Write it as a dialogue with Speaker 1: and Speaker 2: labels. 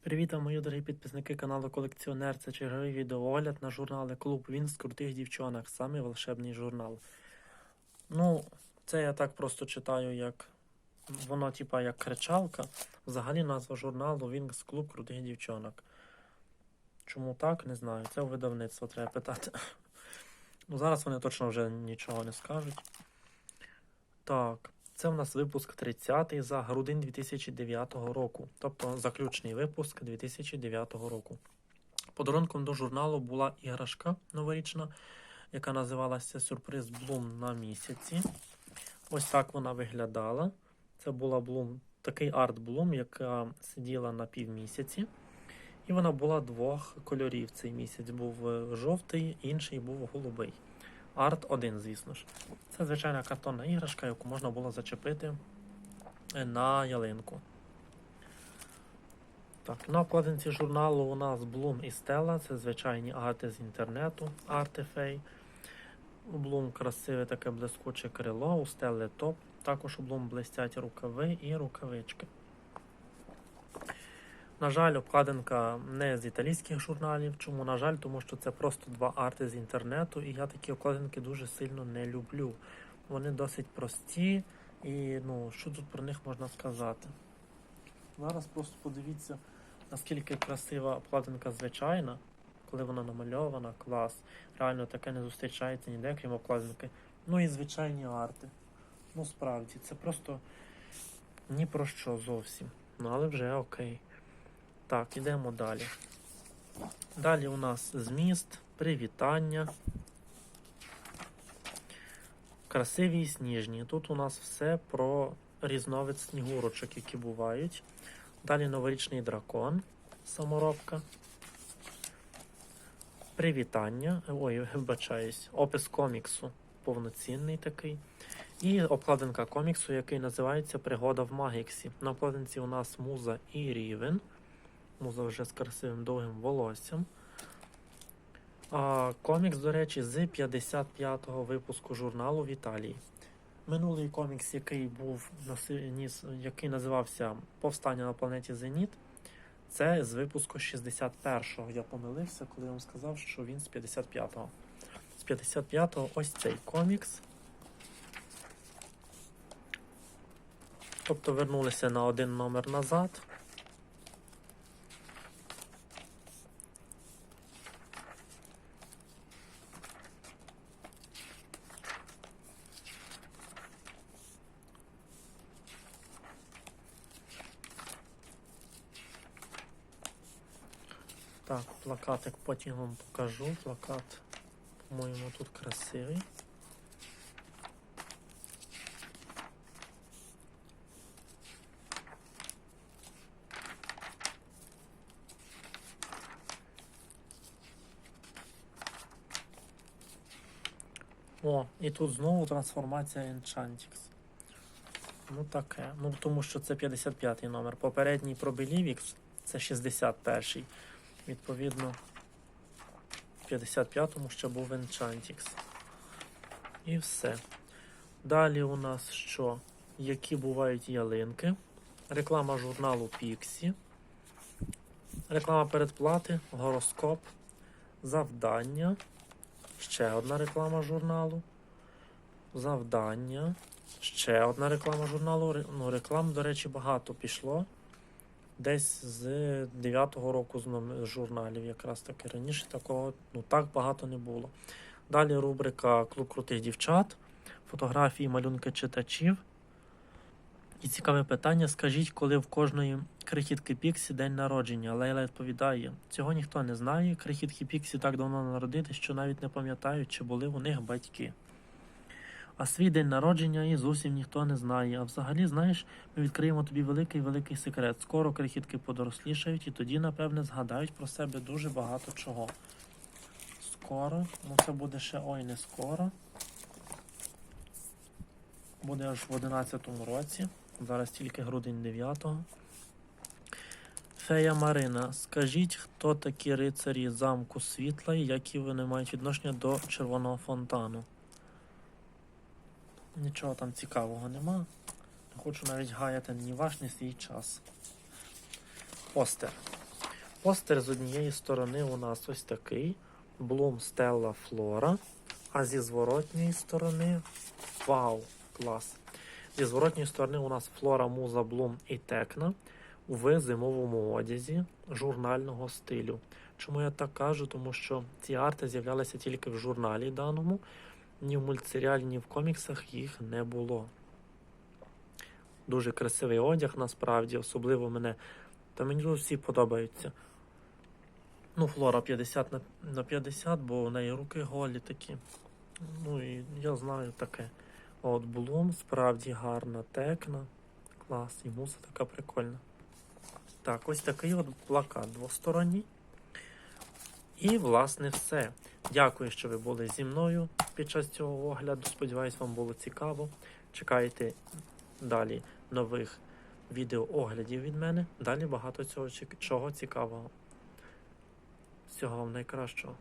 Speaker 1: Привіт, вам, мої дорогі підписники каналу Колекціонер. Це черговий відеоогляд на журнали Клуб Він з крутих дівчонок, самий волшебний журнал. Ну, це я так просто читаю, як воно, типа, як кричалка. Взагалі назва журналу Вінкс Клуб крутих дівчонок. Чому так, не знаю. Це у видавництво треба питати. Ну, зараз вони точно вже нічого не скажуть. Так. Це в нас випуск 30 за грудень 2009 року, тобто заключний випуск 2009 року. Подарунком до журналу була іграшка новорічна, яка називалася Сюрприз Блум на місяці. Ось так вона виглядала. Це була Блум, такий арт-блум, яка сиділа на півмісяці. І вона була двох кольорів. Цей місяць був е, жовтий, інший був голубий. Арт 1, звісно ж. Це звичайна картонна іграшка, яку можна було зачепити на ялинку. Так, на обкладинці журналу у нас Bloom і Stella, це звичайні арти з інтернету, артефей. У Bloom красиве таке блискуче крило, у Stella топ. Також у Bloom блистять рукави і рукавички. На жаль, обкладинка не з італійських журналів. Чому, на жаль, тому що це просто два арти з інтернету, і я такі обкладинки дуже сильно не люблю. Вони досить прості, і ну, що тут про них можна сказати? Зараз просто подивіться, наскільки красива обкладинка звичайна, коли вона намальована, клас. Реально таке не зустрічається ніде, крім обкладинки. Ну і звичайні арти. Ну справді, це просто ні про що зовсім. Ну але вже окей. Так, ідемо далі. Далі у нас зміст, привітання. Красиві і сніжні. Тут у нас все про різновид снігурочок, які бувають. Далі новорічний дракон, саморобка. Привітання. Ой, вибачаюсь. Опис коміксу. Повноцінний такий. І обкладинка коміксу, який називається Пригода в Магіксі. На обкладинці у нас муза і рівен. Муза вже з красивим довгим волоссям. А, комікс, до речі, з 55-го випуску журналу в Італії. Минулий комікс, який був який називався Повстання на планеті Зеніт, це з випуску 61-го. Я помилився, коли я вам сказав, що він з 55-го. З 55-го ось цей комікс. Тобто вернулися на один номер назад. Так, плакатик потім вам покажу. Плакат, по-моєму, тут красивий. О, і тут знову трансформація Enchantix. Ну таке. Ну тому що це 55-й номер. Попередній про Белівікс це 61-й. Відповідно, в 55-му ще був Enchantix. І все. Далі у нас що? Які бувають ялинки. Реклама журналу Pixie. Реклама передплати, гороскоп, завдання. Ще одна реклама журналу. Завдання. Ще одна реклама журналу. Ну, реклам, до речі, багато пішло. Десь з 9-го року з журналів, якраз таки раніше такого ну так багато не було. Далі рубрика Клуб крутих дівчат, фотографії, малюнки читачів. І цікаве питання: скажіть, коли в кожної крихітки Піксі день народження? Лейла відповідає: цього ніхто не знає. Крихітки Піксі так давно народити, що навіть не пам'ятають, чи були у них батьки. А свій день народження і зовсім ніхто не знає. А взагалі, знаєш, ми відкриємо тобі великий великий секрет. Скоро крихітки подорослішають, і тоді, напевне, згадають про себе дуже багато чого. Скоро, ну це буде ще ой, не скоро. Буде аж в 11-му році. Зараз тільки грудень 9-го. Фея Марина, скажіть, хто такі рицарі замку світла і які вони мають відношення до червоного фонтану? Нічого там цікавого нема. Не хочу навіть гаяти ні ваш, ні свій час. Постер. Постер з однієї сторони у нас ось такий. Bloom Stella Flora. А зі зворотньої сторони. Вау! Клас! Зі зворотньої сторони у нас Flora Musa Bloom і Текна в зимовому одязі журнального стилю. Чому я так кажу? Тому що ці арти з'являлися тільки в журналі даному, ні в мультсеріалі, ні в коміксах їх не було. Дуже красивий одяг насправді, особливо мене. Та мені всі подобаються. Ну, Флора 50 на, на 50, бо у неї руки голі такі. Ну і я знаю таке. От Блум справді гарна, текна. Клас, і муза така прикольна. Так, ось такий от плакат двосторонній. І, власне, все. Дякую, що ви були зі мною під час цього огляду. Сподіваюсь, вам було цікаво. Чекайте далі нових відеооглядів від мене. Далі багато цього чого цікавого. Всього вам найкращого.